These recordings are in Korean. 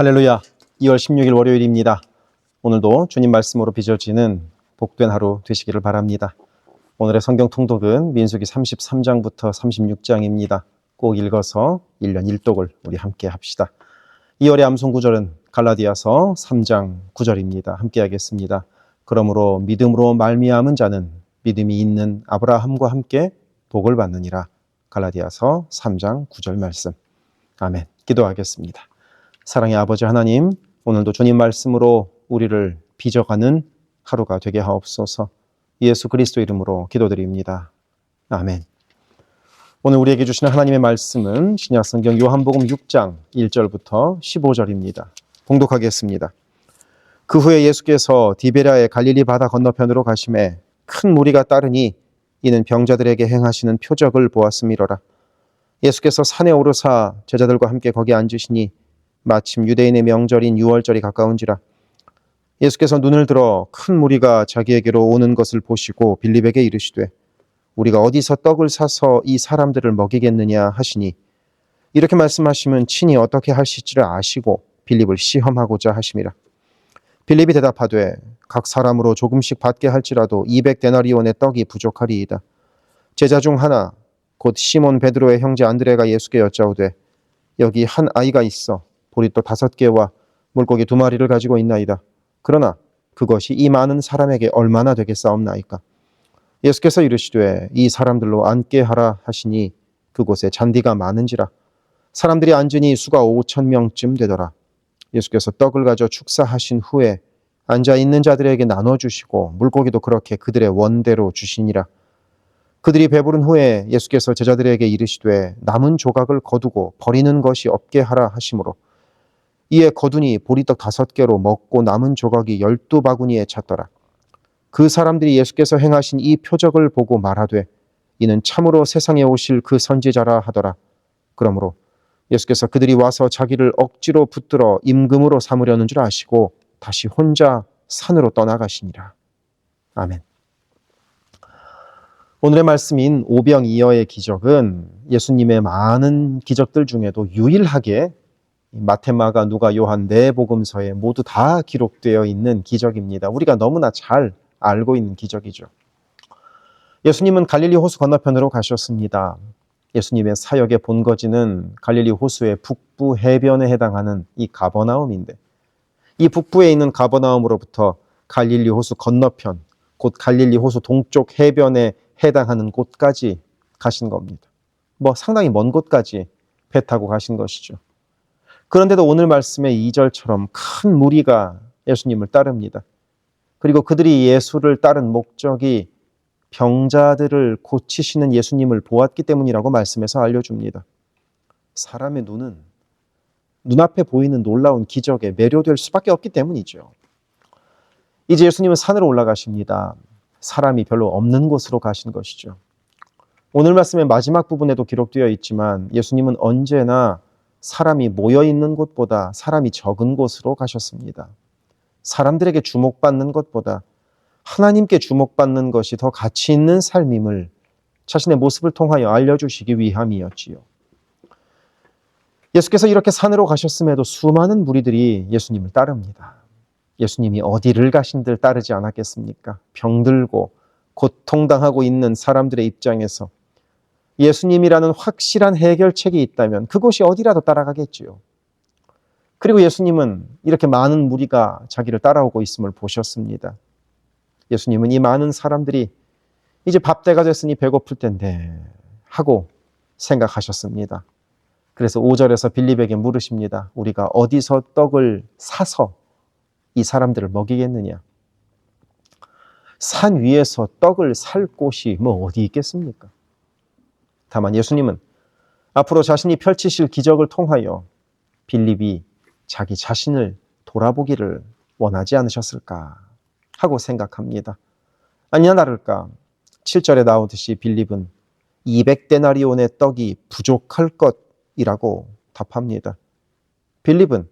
할렐루야. 2월 16일 월요일입니다. 오늘도 주님 말씀으로 빚어지는 복된 하루 되시기를 바랍니다. 오늘의 성경 통독은 민수기 33장부터 36장입니다. 꼭 읽어서 1년 1독을 우리 함께 합시다. 2월의 암송 구절은 갈라디아서 3장 9절입니다. 함께 하겠습니다. 그러므로 믿음으로 말미암은 자는 믿음이 있는 아브라함과 함께 복을 받느니라. 갈라디아서 3장 9절 말씀. 아멘. 기도하겠습니다. 사랑의 아버지 하나님, 오늘도 주님 말씀으로 우리를 빚어가는 하루가 되게 하옵소서. 예수 그리스도 이름으로 기도드립니다. 아멘. 오늘 우리에게 주시는 하나님의 말씀은 신약 성경 요한복음 6장 1절부터 15절입니다. 봉독하겠습니다. 그 후에 예수께서 디베라의 갈릴리 바다 건너편으로 가심에 큰 무리가 따르니 이는 병자들에게 행하시는 표적을 보았음이로라. 예수께서 산에 오르사 제자들과 함께 거기 앉으시니 마침 유대인의 명절인 유월절이 가까운지라 예수께서 눈을 들어 큰 무리가 자기에게로 오는 것을 보시고 빌립에게 이르시되 우리가 어디서 떡을 사서 이 사람들을 먹이겠느냐 하시니 이렇게 말씀하시면 친히 어떻게 하실지를 아시고 빌립을 시험하고자 하심이라. 빌립이 대답하되 각 사람으로 조금씩 받게 할지라도 200데나리온의 떡이 부족하리이다. 제자 중 하나 곧 시몬 베드로의 형제 안드레가 예수께 여짜오되 여기 한 아이가 있어 보리떡 다섯 개와 물고기 두 마리를 가지고 있나이다. 그러나 그것이 이 많은 사람에게 얼마나 되겠사옵나이까? 예수께서 이르시되 이 사람들로 앉게 하라 하시니 그곳에 잔디가 많은지라 사람들이 앉으니 수가 오천 명쯤 되더라. 예수께서 떡을 가져 축사하신 후에 앉아 있는 자들에게 나눠 주시고 물고기도 그렇게 그들의 원대로 주시니라. 그들이 배부른 후에 예수께서 제자들에게 이르시되 남은 조각을 거두고 버리는 것이 없게 하라 하심으로 이에 거두니 보리떡 다섯 개로 먹고 남은 조각이 열두 바구니에 찼더라. 그 사람들이 예수께서 행하신 이 표적을 보고 말하되 이는 참으로 세상에 오실 그 선지자라 하더라. 그러므로 예수께서 그들이 와서 자기를 억지로 붙들어 임금으로 삼으려는 줄 아시고 다시 혼자 산으로 떠나가시니라. 아멘. 오늘의 말씀인 오병이어의 기적은 예수님의 많은 기적들 중에도 유일하게 마테마가 누가 요한 네 복음서에 모두 다 기록되어 있는 기적입니다. 우리가 너무나 잘 알고 있는 기적이죠. 예수님은 갈릴리 호수 건너편으로 가셨습니다. 예수님의 사역의 본거지는 갈릴리 호수의 북부 해변에 해당하는 이 가버나움인데 이 북부에 있는 가버나움으로부터 갈릴리 호수 건너편 곧 갈릴리 호수 동쪽 해변에 해당하는 곳까지 가신 겁니다. 뭐 상당히 먼 곳까지 배 타고 가신 것이죠. 그런데도 오늘 말씀의 2절처럼 큰 무리가 예수님을 따릅니다. 그리고 그들이 예수를 따른 목적이 병자들을 고치시는 예수님을 보았기 때문이라고 말씀에서 알려줍니다. 사람의 눈은 눈앞에 보이는 놀라운 기적에 매료될 수밖에 없기 때문이죠. 이제 예수님은 산으로 올라가십니다. 사람이 별로 없는 곳으로 가신 것이죠. 오늘 말씀의 마지막 부분에도 기록되어 있지만 예수님은 언제나 사람이 모여 있는 곳보다 사람이 적은 곳으로 가셨습니다. 사람들에게 주목받는 것보다 하나님께 주목받는 것이 더 가치 있는 삶임을 자신의 모습을 통하여 알려주시기 위함이었지요. 예수께서 이렇게 산으로 가셨음에도 수많은 무리들이 예수님을 따릅니다. 예수님이 어디를 가신들 따르지 않았겠습니까? 병들고 고통당하고 있는 사람들의 입장에서 예수님이라는 확실한 해결책이 있다면 그곳이 어디라도 따라가겠지요. 그리고 예수님은 이렇게 많은 무리가 자기를 따라오고 있음을 보셨습니다. 예수님은 이 많은 사람들이 이제 밥 때가 됐으니 배고플 텐데 하고 생각하셨습니다. 그래서 5절에서 빌립에게 물으십니다. 우리가 어디서 떡을 사서 이 사람들을 먹이겠느냐? 산 위에서 떡을 살 곳이 뭐 어디 있겠습니까? 다만 예수님은 앞으로 자신이 펼치실 기적을 통하여 빌립이 자기 자신을 돌아보기를 원하지 않으셨을까 하고 생각합니다. 아니나 다를까 7절에 나오듯이 빌립은 200데나리온의 떡이 부족할 것이라고 답합니다. 빌립은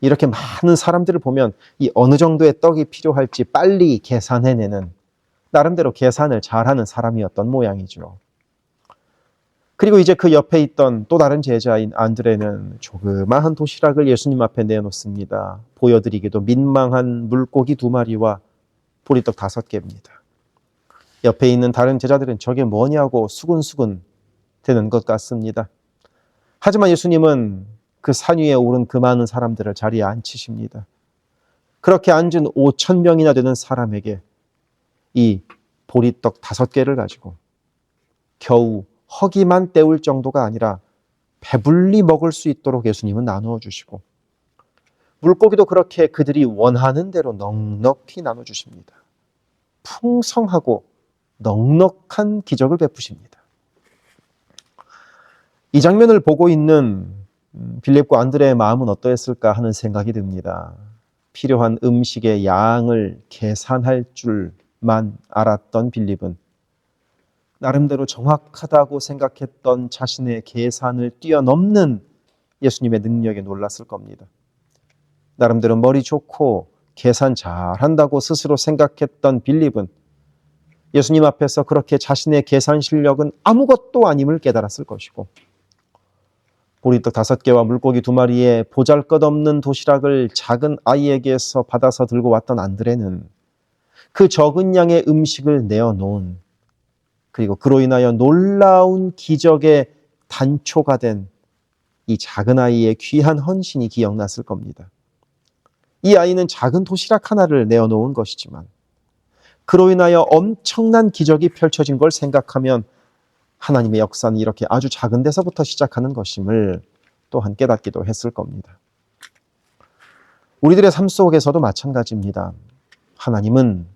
이렇게 많은 사람들을 보면 이 어느 정도의 떡이 필요할지 빨리 계산해내는 나름대로 계산을 잘하는 사람이었던 모양이죠. 그리고 이제 그 옆에 있던 또 다른 제자인 안드레는 조그마한 도시락을 예수님 앞에 내놓습니다. 보여드리기도 민망한 물고기 두 마리와 보리떡 다섯 개입니다. 옆에 있는 다른 제자들은 저게 뭐냐고 수근수근 되는 것 같습니다. 하지만 예수님은 그 산 위에 오른 그 많은 사람들을 자리에 앉히십니다. 그렇게 앉은 5천 명이나 되는 사람에게 이 보리떡 다섯 개를 가지고 겨우 허기만 때울 정도가 아니라 배불리 먹을 수 있도록 예수님은 나누어 주시고 물고기도 그렇게 그들이 원하는 대로 넉넉히 나눠 주십니다. 풍성하고 넉넉한 기적을 베푸십니다. 이 장면을 보고 있는 음, 빌립과 안드레의 마음은 어떠했을까 하는 생각이 듭니다. 필요한 음식의 양을 계산할 줄만 알았던 빌립은 나름대로 정확하다고 생각했던 자신의 계산을 뛰어넘는 예수님의 능력에 놀랐을 겁니다. 나름대로 머리 좋고 계산 잘한다고 스스로 생각했던 빌립은 예수님 앞에서 그렇게 자신의 계산 실력은 아무것도 아님을 깨달았을 것이고 보리떡 다섯 개와 물고기 두 마리에 보잘것없는 도시락을 작은 아이에게서 받아서 들고 왔던 안드레는 그 적은 양의 음식을 내어놓은 그리고 그로 인하여 놀라운 기적의 단초가 된 이 작은 아이의 귀한 헌신이 기억났을 겁니다. 이 아이는 작은 도시락 하나를 내어놓은 것이지만 그로 인하여 엄청난 기적이 펼쳐진 걸 생각하면 하나님의 역사는 이렇게 아주 작은 데서부터 시작하는 것임을 또한 깨닫기도 했을 겁니다. 우리들의 삶 속에서도 마찬가지입니다. 하나님은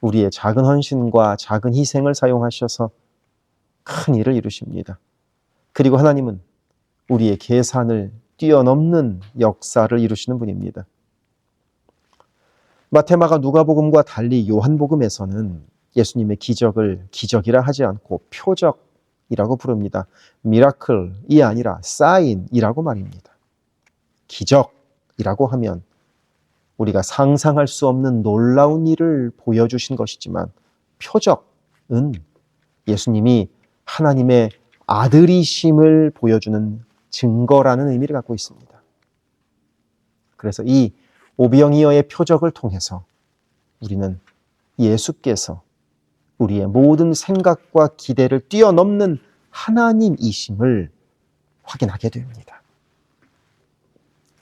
우리의 작은 헌신과 작은 희생을 사용하셔서 큰 일을 이루십니다. 그리고 하나님은 우리의 계산을 뛰어넘는 역사를 이루시는 분입니다. 마테마가 누가복음과 달리 요한복음에서는 예수님의 기적을 기적이라 하지 않고 표적이라고 부릅니다. 미라클이 아니라 사인이라고 말입니다. 기적이라고 하면 우리가 상상할 수 없는 놀라운 일을 보여주신 것이지만 표적은 예수님이 하나님의 아들이심을 보여주는 증거라는 의미를 갖고 있습니다. 그래서 이 오병이어의 표적을 통해서 우리는 예수께서 우리의 모든 생각과 기대를 뛰어넘는 하나님이심을 확인하게 됩니다.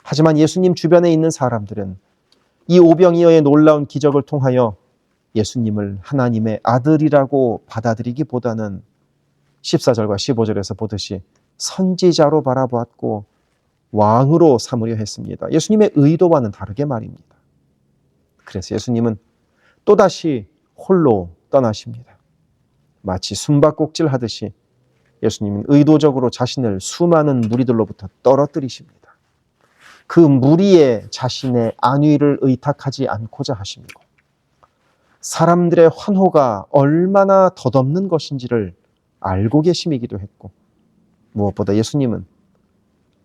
하지만 예수님 주변에 있는 사람들은 이 오병이어의 놀라운 기적을 통하여 예수님을 하나님의 아들이라고 받아들이기보다는 14절과 15절에서 보듯이 선지자로 바라보았고 왕으로 삼으려 했습니다. 예수님의 의도와는 다르게 말입니다. 그래서 예수님은 또다시 홀로 떠나십니다. 마치 숨바꼭질 하듯이 예수님은 의도적으로 자신을 수많은 무리들로부터 떨어뜨리십니다. 그 무리에 자신의 안위를 의탁하지 않고자 하십니다. 사람들의 환호가 얼마나 덧없는 것인지를 알고 계심이기도 했고 무엇보다 예수님은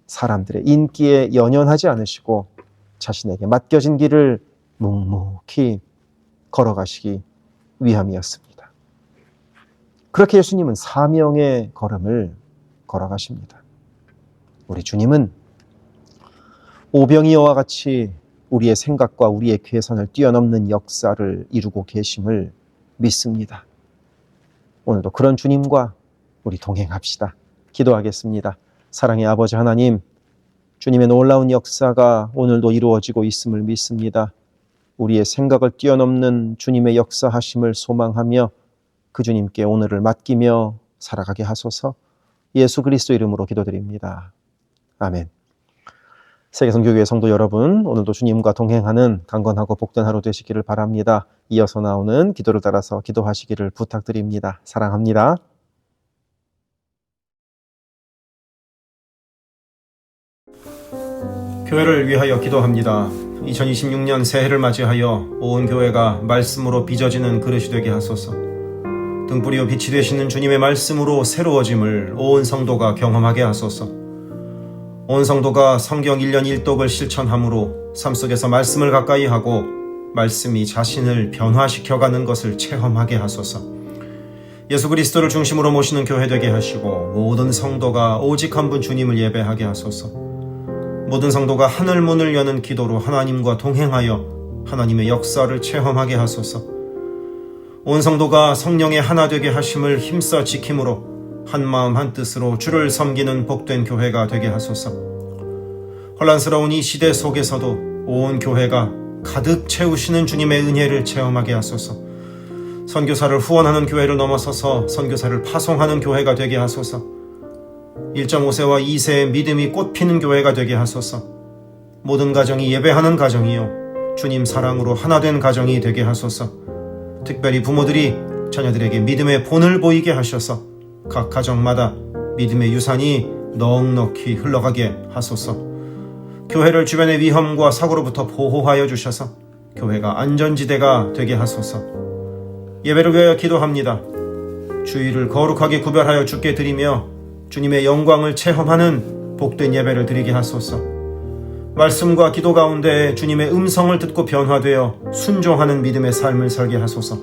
사람들의 인기에 연연하지 않으시고 자신에게 맡겨진 길을 묵묵히 걸어가시기 위함이었습니다. 그렇게 예수님은 사명의 걸음을 걸어가십니다. 우리 주님은 오병이어와 같이 우리의 생각과 우리의 계산을 뛰어넘는 역사를 이루고 계심을 믿습니다. 오늘도 그런 주님과 우리 동행합시다. 기도하겠습니다. 사랑의 아버지 하나님, 주님의 놀라운 역사가 오늘도 이루어지고 있음을 믿습니다. 우리의 생각을 뛰어넘는 주님의 역사하심을 소망하며 그 주님께 오늘을 맡기며 살아가게 하소서 예수 그리스도 이름으로 기도드립니다. 아멘. 세계성교회 성도 여러분, 오늘도 주님과 동행하는 강건하고 복된 하루 되시기를 바랍니다. 이어서 나오는 기도를 따라서 기도하시기를 부탁드립니다. 사랑합니다. 교회를 위하여 기도합니다. 2026년 새해를 맞이하여 온 교회가 말씀으로 빚어지는 그릇이 되게 하소서. 등불이요 빛이 되시는 주님의 말씀으로 새로워짐을 온 성도가 경험하게 하소서. 온 성도가 성경 1년 1독을 실천함으로 삶 속에서 말씀을 가까이 하고 말씀이 자신을 변화시켜가는 것을 체험하게 하소서. 예수 그리스도를 중심으로 모시는 교회 되게 하시고 모든 성도가 오직 한 분 주님을 예배하게 하소서. 모든 성도가 하늘 문을 여는 기도로 하나님과 동행하여 하나님의 역사를 체험하게 하소서. 온 성도가 성령의 하나 되게 하심을 힘써 지킴으로 한 마음 한 뜻으로 주를 섬기는 복된 교회가 되게 하소서. 혼란스러운 이 시대 속에서도 온 교회가 가득 채우시는 주님의 은혜를 체험하게 하소서. 선교사를 후원하는 교회를 넘어서서 선교사를 파송하는 교회가 되게 하소서. 1.5세와 2세의 믿음이 꽃피는 교회가 되게 하소서. 모든 가정이 예배하는 가정이요. 주님 사랑으로 하나 된 가정이 되게 하소서. 특별히 부모들이 자녀들에게 믿음의 본을 보이게 하셔서 각 가정마다 믿음의 유산이 넉넉히 흘러가게 하소서. 교회를 주변의 위험과 사고로부터 보호하여 주셔서 교회가 안전지대가 되게 하소서. 예배를 위하여 기도합니다. 주의를 거룩하게 구별하여 주께 드리며 주님의 영광을 체험하는 복된 예배를 드리게 하소서. 말씀과 기도 가운데 주님의 음성을 듣고 변화되어 순종하는 믿음의 삶을 살게 하소서.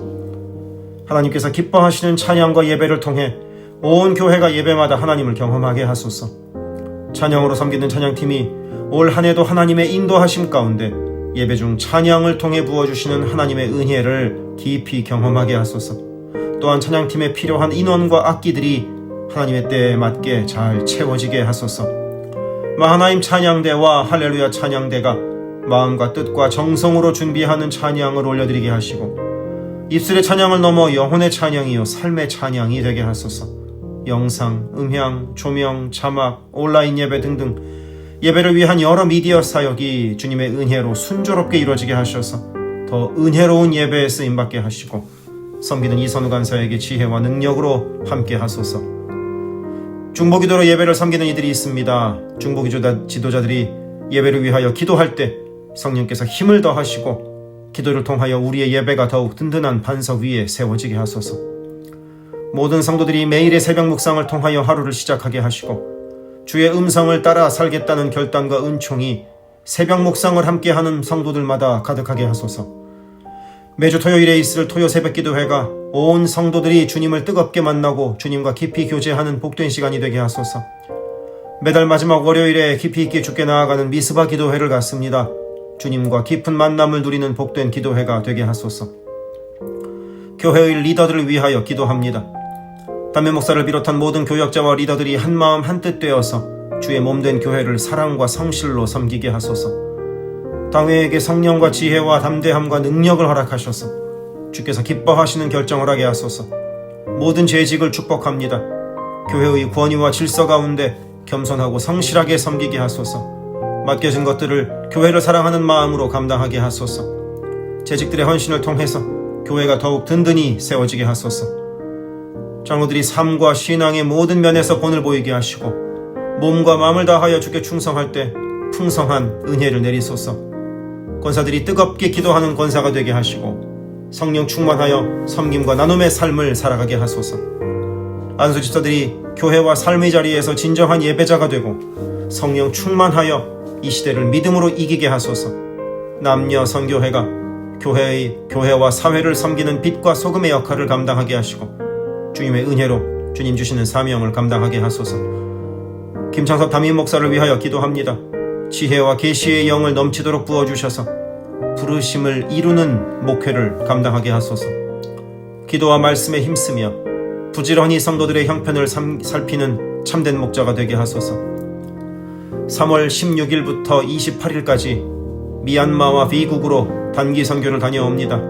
하나님께서 기뻐하시는 찬양과 예배를 통해 온 교회가 예배마다 하나님을 경험하게 하소서. 찬양으로 섬기는 찬양팀이 올 한 해도 하나님의 인도하심 가운데 예배 중 찬양을 통해 부어주시는 하나님의 은혜를 깊이 경험하게 하소서. 또한 찬양팀에 필요한 인원과 악기들이 하나님의 때에 맞게 잘 채워지게 하소서. 마하나임 찬양대와 할렐루야 찬양대가 마음과 뜻과 정성으로 준비하는 찬양을 올려드리게 하시고 입술의 찬양을 넘어 영혼의 찬양이요 삶의 찬양이 되게 하소서. 영상, 음향, 조명, 자막, 온라인 예배 등등 예배를 위한 여러 미디어 사역이 주님의 은혜로 순조롭게 이루어지게 하셔서 더 은혜로운 예배에 쓰임 받게 하시고 섬기는 이선우 간사에게 지혜와 능력으로 함께 하소서. 중보기도로 예배를 섬기는 이들이 있습니다. 중보기 지도자들이 예배를 위하여 기도할 때 성령께서 힘을 더하시고 기도를 통하여 우리의 예배가 더욱 든든한 반석 위에 세워지게 하소서. 모든 성도들이 매일의 새벽 묵상을 통하여 하루를 시작하게 하시고 주의 음성을 따라 살겠다는 결단과 은총이 새벽 묵상을 함께 하는 성도들마다 가득하게 하소서. 매주 토요일에 있을 토요 새벽 기도회가 온 성도들이 주님을 뜨겁게 만나고 주님과 깊이 교제하는 복된 시간이 되게 하소서. 매달 마지막 월요일에 깊이 있게 죽게 나아가는 미스바 기도회를 갖습니다. 주님과 깊은 만남을 누리는 복된 기도회가 되게 하소서. 교회의 리더들을 위하여 기도합니다. 담임 목사를 비롯한 모든 교역자와 리더들이 한마음 한뜻 되어서 주의 몸된 교회를 사랑과 성실로 섬기게 하소서. 당회에게 성령과 지혜와 담대함과 능력을 허락하셔서 주께서 기뻐하시는 결정을 하게 하소서. 모든 재직을 축복합니다. 교회의 권위와 질서 가운데 겸손하고 성실하게 섬기게 하소서. 맡겨진 것들을 교회를 사랑하는 마음으로 감당하게 하소서. 재직들의 헌신을 통해서 교회가 더욱 든든히 세워지게 하소서. 장로들이 삶과 신앙의 모든 면에서 본을 보이게 하시고 몸과 마음을 다하여 주께 충성할 때 풍성한 은혜를 내리소서. 권사들이 뜨겁게 기도하는 권사가 되게 하시고 성령 충만하여 섬김과 나눔의 삶을 살아가게 하소서. 안수 집사들이 교회와 삶의 자리에서 진정한 예배자가 되고 성령 충만하여 이 시대를 믿음으로 이기게 하소서. 남녀 선교회가 교회의 교회와 사회를 섬기는 빛과 소금의 역할을 감당하게 하시고 주님의 은혜로 주님 주시는 사명을 감당하게 하소서. 김창섭 담임 목사를 위하여 기도합니다. 지혜와 계시의 영을 넘치도록 부어 주셔서 부르심을 이루는 목회를 감당하게 하소서. 기도와 말씀에 힘쓰며 부지런히 성도들의 형편을 살피는 참된 목자가 되게 하소서. 3월 16일부터 28일까지 미얀마와 비국으로 단기 선교를 다녀옵니다.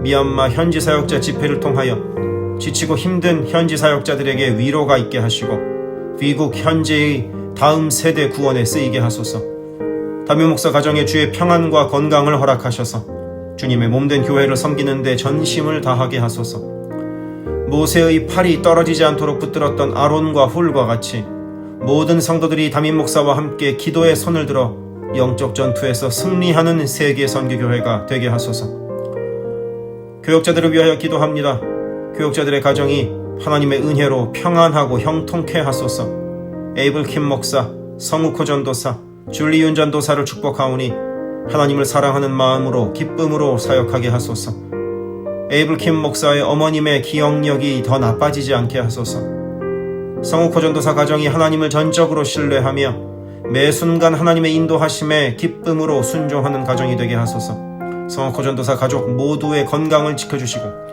미얀마 현지 사역자 집회를 통하여 지치고 힘든 현지 사역자들에게 위로가 있게 하시고 미국 현재의 다음 세대 구원에 쓰이게 하소서. 담임 목사 가정의 주의 평안과 건강을 허락하셔서 주님의 몸된 교회를 섬기는데 전심을 다하게 하소서. 모세의 팔이 떨어지지 않도록 붙들었던 아론과 훌과 같이 모든 성도들이 담임 목사와 함께 기도의 손을 들어 영적 전투에서 승리하는 세계 선교교회가 되게 하소서. 교역자들을 위하여 기도합니다. 교육자들의 가정이 하나님의 은혜로 평안하고 형통케 하소서. 에이블 킴 목사, 성우코 전도사, 줄리윤 전도사를 축복하오니 하나님을 사랑하는 마음으로 기쁨으로 사역하게 하소서. 에이블 킴 목사의 어머님의 기억력이 더 나빠지지 않게 하소서. 성우코 전도사 가정이 하나님을 전적으로 신뢰하며 매 순간 하나님의 인도하심에 기쁨으로 순종하는 가정이 되게 하소서. 성우코 전도사 가족 모두의 건강을 지켜주시고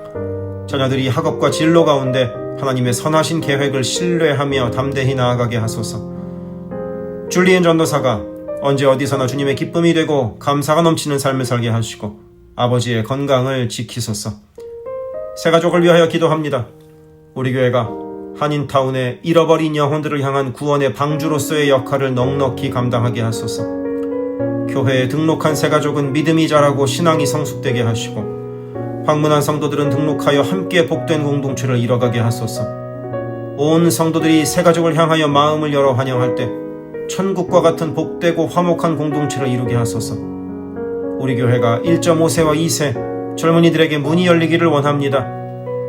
자녀들이 학업과 진로 가운데 하나님의 선하신 계획을 신뢰하며 담대히 나아가게 하소서. 줄리엔 전도사가 언제 어디서나 주님의 기쁨이 되고 감사가 넘치는 삶을 살게 하시고 아버지의 건강을 지키소서. 새 가족을 위하여 기도합니다. 우리 교회가 한인타운의 잃어버린 영혼들을 향한 구원의 방주로서의 역할을 넉넉히 감당하게 하소서. 교회에 등록한 새 가족은 믿음이 자라고 신앙이 성숙되게 하시고 방문한 성도들은 등록하여 함께 복된 공동체를 이뤄가게 하소서. 온 성도들이 새 가족을 향하여 마음을 열어 환영할 때 천국과 같은 복되고 화목한 공동체를 이루게 하소서. 우리 교회가 1.5세와 2세 젊은이들에게 문이 열리기를 원합니다.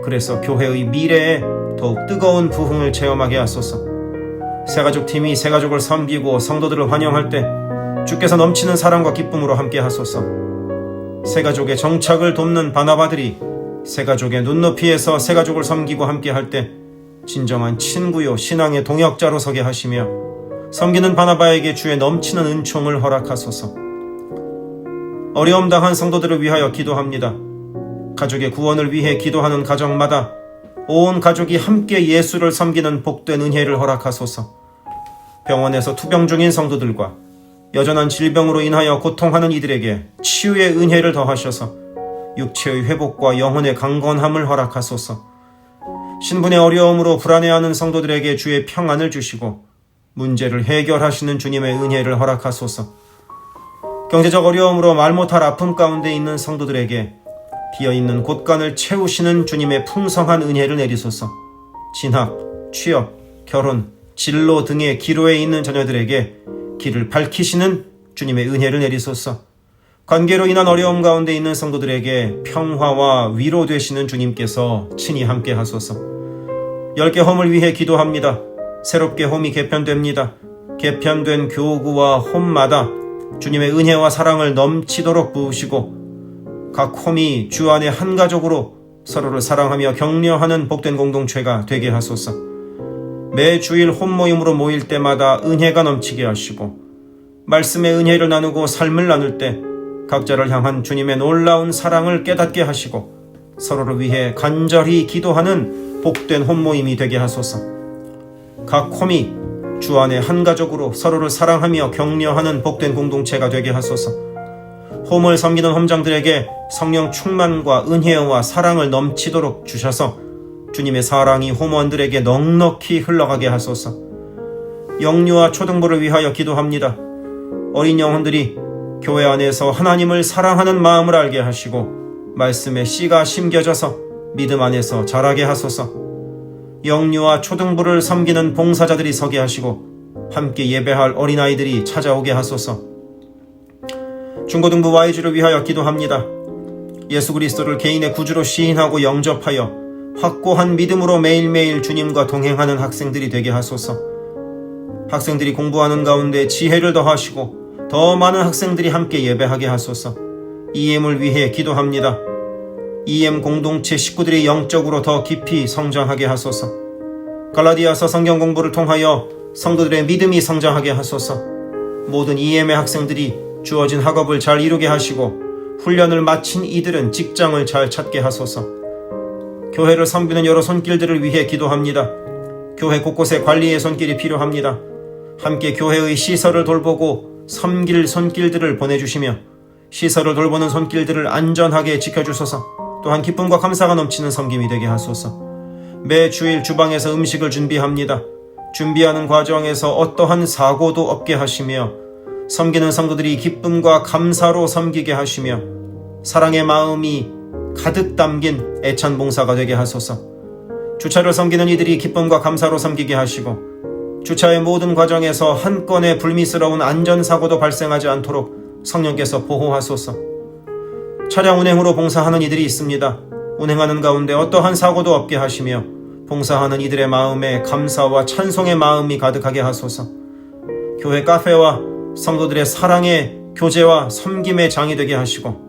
그래서 교회의 미래에 더욱 뜨거운 부흥을 체험하게 하소서. 새가족 팀이 새가족을 섬기고 성도들을 환영할 때 주께서 넘치는 사랑과 기쁨으로 함께 하소서. 새가족의 정착을 돕는 바나바들이 새가족의 눈높이에서 새가족을 섬기고 함께 할 때 진정한 친구요 신앙의 동역자로 서게 하시며 섬기는 바나바에게 주의 넘치는 은총을 허락하소서. 어려움 당한 성도들을 위하여 기도합니다. 가족의 구원을 위해 기도하는 가정마다 온 가족이 함께 예수를 섬기는 복된 은혜를 허락하소서. 병원에서 투병 중인 성도들과 여전한 질병으로 인하여 고통하는 이들에게 치유의 은혜를 더하셔서 육체의 회복과 영혼의 강건함을 허락하소서. 신분의 어려움으로 불안해하는 성도들에게 주의 평안을 주시고 문제를 해결하시는 주님의 은혜를 허락하소서. 경제적 어려움으로 말 못할 아픔 가운데 있는 성도들에게 비어있는 곳간을 채우시는 주님의 풍성한 은혜를 내리소서. 진학, 취업, 결혼, 진로 등의 기로에 있는 자녀들에게 길을 밝히시는 주님의 은혜를 내리소서. 관계로 인한 어려움 가운데 있는 성도들에게 평화와 위로 되시는 주님께서 친히 함께 하소서. 열 개 홈을 위해 기도합니다. 새롭게 홈이 개편됩니다. 개편된 교구와 홈마다 주님의 은혜와 사랑을 넘치도록 부으시고 각 홈이 주 안에 한 가족으로 서로를 사랑하며 격려하는 복된 공동체가 되게 하소서. 매 주일 홈 모임으로 모일 때마다 은혜가 넘치게 하시고 말씀의 은혜를 나누고 삶을 나눌 때 각자를 향한 주님의 놀라운 사랑을 깨닫게 하시고 서로를 위해 간절히 기도하는 복된 홈 모임이 되게 하소서. 각 홈이 주 안에 한 가족으로 서로를 사랑하며 격려하는 복된 공동체가 되게 하소서. 홈을 섬기는 홈장들에게 성령 충만과 은혜와 사랑을 넘치도록 주셔서 주님의 사랑이 홈원들에게 넉넉히 흘러가게 하소서. 영유아 초등부를 위하여 기도합니다. 어린 영혼들이 교회 안에서 하나님을 사랑하는 마음을 알게 하시고 말씀에 씨가 심겨져서 믿음 안에서 자라게 하소서. 영유아 초등부를 섬기는 봉사자들이 서게 하시고 함께 예배할 어린아이들이 찾아오게 하소서. 중고등부 YG를 위하여 기도합니다. 예수 그리스도를 개인의 구주로 시인하고 영접하여 확고한 믿음으로 매일매일 주님과 동행하는 학생들이 되게 하소서. 학생들이 공부하는 가운데 지혜를 더하시고 더 많은 학생들이 함께 예배하게 하소서. EM을 위해 기도합니다. EM 공동체 식구들이 영적으로 더 깊이 성장하게 하소서. 갈라디아서 성경 공부를 통하여 성도들의 믿음이 성장하게 하소서. 모든 EM의 학생들이 주어진 학업을 잘 이루게 하시고 훈련을 마친 이들은 직장을 잘 찾게 하소서. 교회를 섬기는 여러 손길들을 위해 기도합니다. 교회 곳곳에 관리의 손길이 필요합니다. 함께 교회의 시설을 돌보고 섬길 손길들을 보내주시며 시설을 돌보는 손길들을 안전하게 지켜주소서. 또한 기쁨과 감사가 넘치는 섬김이 되게 하소서. 매 주일 주방에서 음식을 준비합니다. 준비하는 과정에서 어떠한 사고도 없게 하시며 섬기는 성도들이 기쁨과 감사로 섬기게 하시며 사랑의 마음이 가득 담긴 애찬 봉사가 되게 하소서. 주차를 섬기는 이들이 기쁨과 감사로 섬기게 하시고 주차의 모든 과정에서 한 건의 불미스러운 안전사고도 발생하지 않도록 성령께서 보호하소서. 차량 운행으로 봉사하는 이들이 있습니다. 운행하는 가운데 어떠한 사고도 없게 하시며 봉사하는 이들의 마음에 감사와 찬송의 마음이 가득하게 하소서. 교회 카페와 성도들의 사랑의 교제와 섬김의 장이 되게 하시고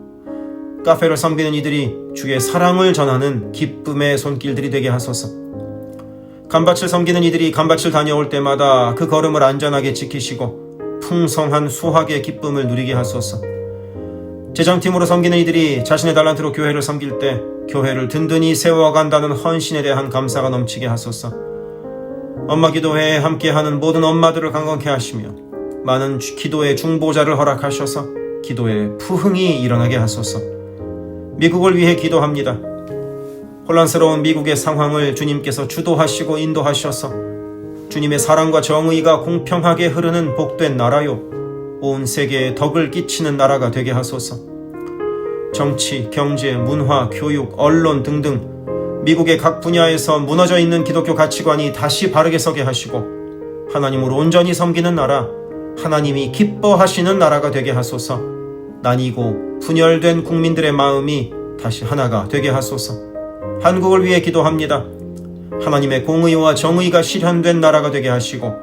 카페를 섬기는 이들이 주의 사랑을 전하는 기쁨의 손길들이 되게 하소서. 간밭을 섬기는 이들이 간밭을 다녀올 때마다 그 걸음을 안전하게 지키시고 풍성한 수확의 기쁨을 누리게 하소서. 재정팀으로 섬기는 이들이 자신의 달란트로 교회를 섬길 때 교회를 든든히 세워간다는 헌신에 대한 감사가 넘치게 하소서. 엄마 기도회에 함께하는 모든 엄마들을 강건케 하시며 많은 기도의 중보자를 허락하셔서 기도에 푸흥이 일어나게 하소서. 미국을 위해 기도합니다. 혼란스러운 미국의 상황을 주님께서 주도하시고 인도하셔서 주님의 사랑과 정의가 공평하게 흐르는 복된 나라요. 온 세계에 덕을 끼치는 나라가 되게 하소서. 정치, 경제, 문화, 교육, 언론 등등 미국의 각 분야에서 무너져 있는 기독교 가치관이 다시 바르게 서게 하시고 하나님을 온전히 섬기는 나라, 하나님이 기뻐하시는 나라가 되게 하소서. 나뉘고 분열된 국민들의 마음이 다시 하나가 되게 하소서. 한국을 위해 기도합니다. 하나님의 공의와 정의가 실현된 나라가 되게 하시고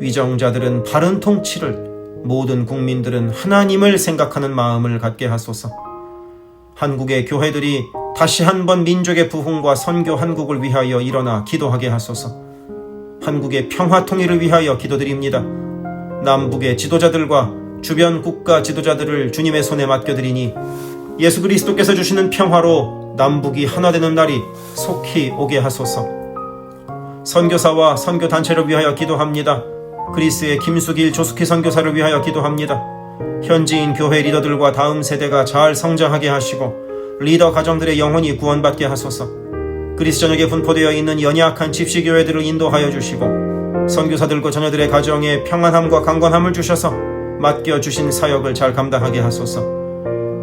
위정자들은 바른 통치를 모든 국민들은 하나님을 생각하는 마음을 갖게 하소서. 한국의 교회들이 다시 한번 민족의 부흥과 선교 한국을 위하여 일어나 기도하게 하소서. 한국의 평화 통일을 위하여 기도드립니다. 남북의 지도자들과 주변 국가 지도자들을 주님의 손에 맡겨드리니 예수 그리스도께서 주시는 평화로 남북이 하나 되는 날이 속히 오게 하소서. 선교사와 선교 단체를 위하여 기도합니다. 그리스의 김수길 조숙희 선교사를 위하여 기도합니다. 현지인 교회 리더들과 다음 세대가 잘 성장하게 하시고 리더 가정들의 영혼이 구원받게 하소서. 그리스 전역에 분포되어 있는 연약한 집시교회들을 인도하여 주시고 선교사들과 자녀들의 가정에 평안함과 강건함을 주셔서 맡겨 주신 사역을 잘 감당하게 하소서.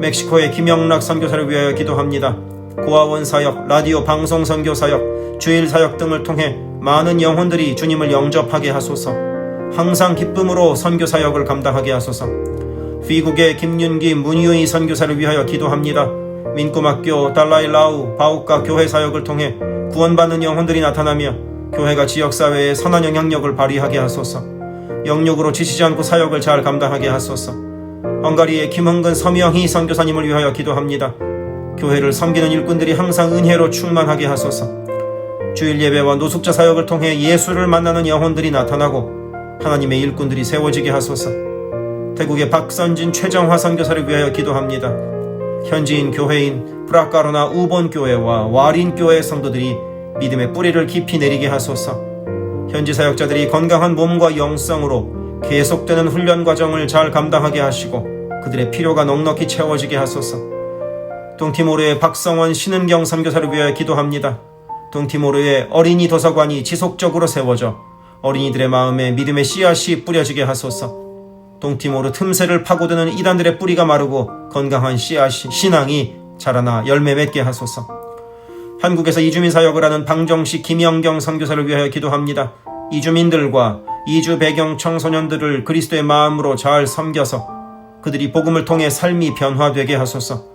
멕시코의 김영락 선교사를 위하여 기도합니다. 고아원 사역, 라디오 방송 선교 사역, 주일 사역 등을 통해 많은 영혼들이 주님을 영접하게 하소서. 항상 기쁨으로 선교 사역을 감당하게 하소서. 휘국의 김윤기 문유희 선교사를 위하여 기도합니다. 민꼬막교 달라일라우 바우카 교회 사역을 통해 구원받는 영혼들이 나타나며 교회가 지역사회에 선한 영향력을 발휘하게 하소서. 영육으로 지치지 않고 사역을 잘 감당하게 하소서. 헝가리의 김흥근 서명희 선교사님을 위하여 기도합니다. 교회를 섬기는 일꾼들이 항상 은혜로 충만하게 하소서. 주일 예배와 노숙자 사역을 통해 예수를 만나는 영혼들이 나타나고 하나님의 일꾼들이 세워지게 하소서. 태국의 박선진 최정화 선교사를 위하여 기도합니다. 현지인 교회인 브라카로나 우본 교회와 와린 교회 성도들이 믿음의 뿌리를 깊이 내리게 하소서. 현지 사역자들이 건강한 몸과 영성으로 계속되는 훈련 과정을 잘 감당하게 하시고 그들의 필요가 넉넉히 채워지게 하소서. 동티모르의 박성원 신은경 선교사를 위하여 기도합니다. 동티모르의 어린이 도서관이 지속적으로 세워져 어린이들의 마음에 믿음의 씨앗이 뿌려지게 하소서. 동티모르 틈새를 파고드는 이단들의 뿌리가 마르고 건강한 씨앗이 신앙이 자라나 열매 맺게 하소서. 한국에서 이주민 사역을 하는 방정식 김영경 선교사를 위하여 기도합니다. 이주민들과 이주 배경 청소년들을 그리스도의 마음으로 잘 섬겨서 그들이 복음을 통해 삶이 변화되게 하소서.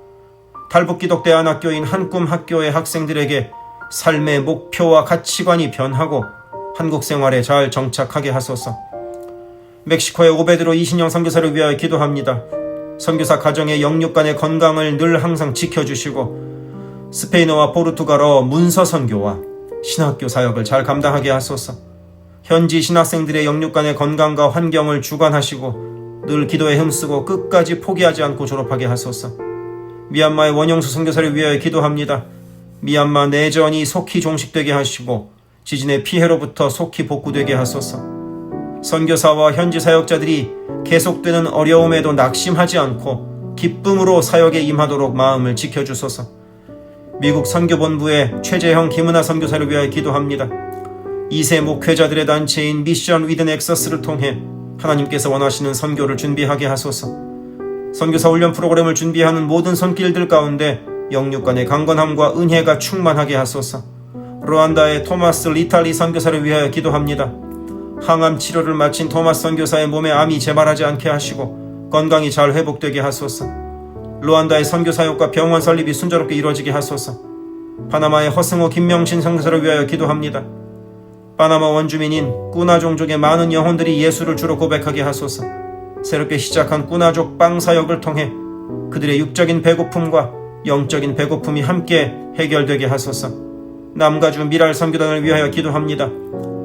탈북기독대 안학교인 한꿈 학교의 학생들에게 삶의 목표와 가치관이 변하고 한국 생활에 잘 정착하게 하소서. 멕시코의 오베드로 이신영 선교사를 위하여 기도합니다. 선교사 가정의 영육 간의 건강을 늘 항상 지켜주시고 스페인어와 포르투갈어 문서 선교와 신학교 사역을 잘 감당하게 하소서. 현지 신학생들의 영육 간의 건강과 환경을 주관하시고 늘 기도에 힘쓰고 끝까지 포기하지 않고 졸업하게 하소서. 미얀마의 원영수 선교사를 위하여 기도합니다. 미얀마 내전이 속히 종식되게 하시고 지진의 피해로부터 속히 복구되게 하소서. 선교사와 현지 사역자들이 계속되는 어려움에도 낙심하지 않고 기쁨으로 사역에 임하도록 마음을 지켜주소서. 미국 선교본부의 최재형 김은하 선교사를 위하여 기도합니다. 2세 목회자들의 단체인 미션 위든 엑서스를 통해 하나님께서 원하시는 선교를 준비하게 하소서. 선교사 훈련 프로그램을 준비하는 모든 손길들 가운데 영육 간의 강건함과 은혜가 충만하게 하소서. 루안다의 토마스 리탈리 선교사를 위하여 기도합니다. 항암 치료를 마친 토마스 선교사의 몸에 암이 재발하지 않게 하시고 건강이 잘 회복되게 하소서. 루안다의 선교 사역과 병원 설립이 순조롭게 이루어지게 하소서. 파나마의 허승호 김명신 선교사를 위하여 기도합니다. 파나마 원주민인 꾸나 종족의 많은 영혼들이 예수를 주로 고백하게 하소서. 새롭게 시작한 꾸나족 빵 사역을 통해 그들의 육적인 배고픔과 영적인 배고픔이 함께 해결되게 하소서. 남가주 미랄 선교단을 위하여 기도합니다.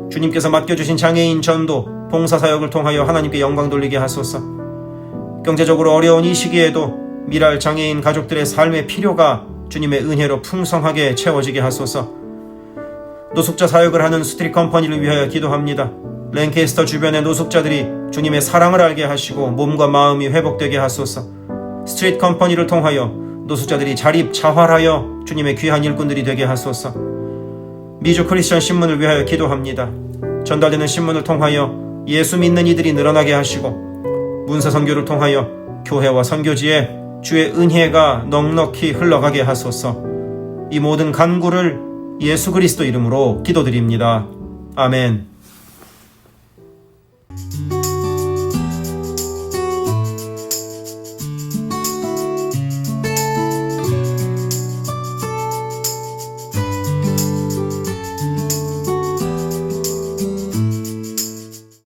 주님께서 맡겨주신 장애인 전도, 봉사 사역을 통하여 하나님께 영광 돌리게 하소서. 경제적으로 어려운 이 시기에도 미랄 장애인 가족들의 삶의 필요가 주님의 은혜로 풍성하게 채워지게 하소서. 노숙자 사역을 하는 스트릿 컴퍼니를 위하여 기도합니다. 랭캐스터 주변의 노숙자들이 주님의 사랑을 알게 하시고 몸과 마음이 회복되게 하소서. 스트릿 컴퍼니를 통하여 노숙자들이 자립 자활하여 주님의 귀한 일꾼들이 되게 하소서. 미주 크리스천 신문을 위하여 기도합니다. 전달되는 신문을 통하여 예수 믿는 이들이 늘어나게 하시고 문사 선교를 통하여 교회와 선교지에 주의 은혜가 넉넉히 흘러가게 하소서. 이 모든 간구를 예수 그리스도 이름으로 기도드립니다. 아멘.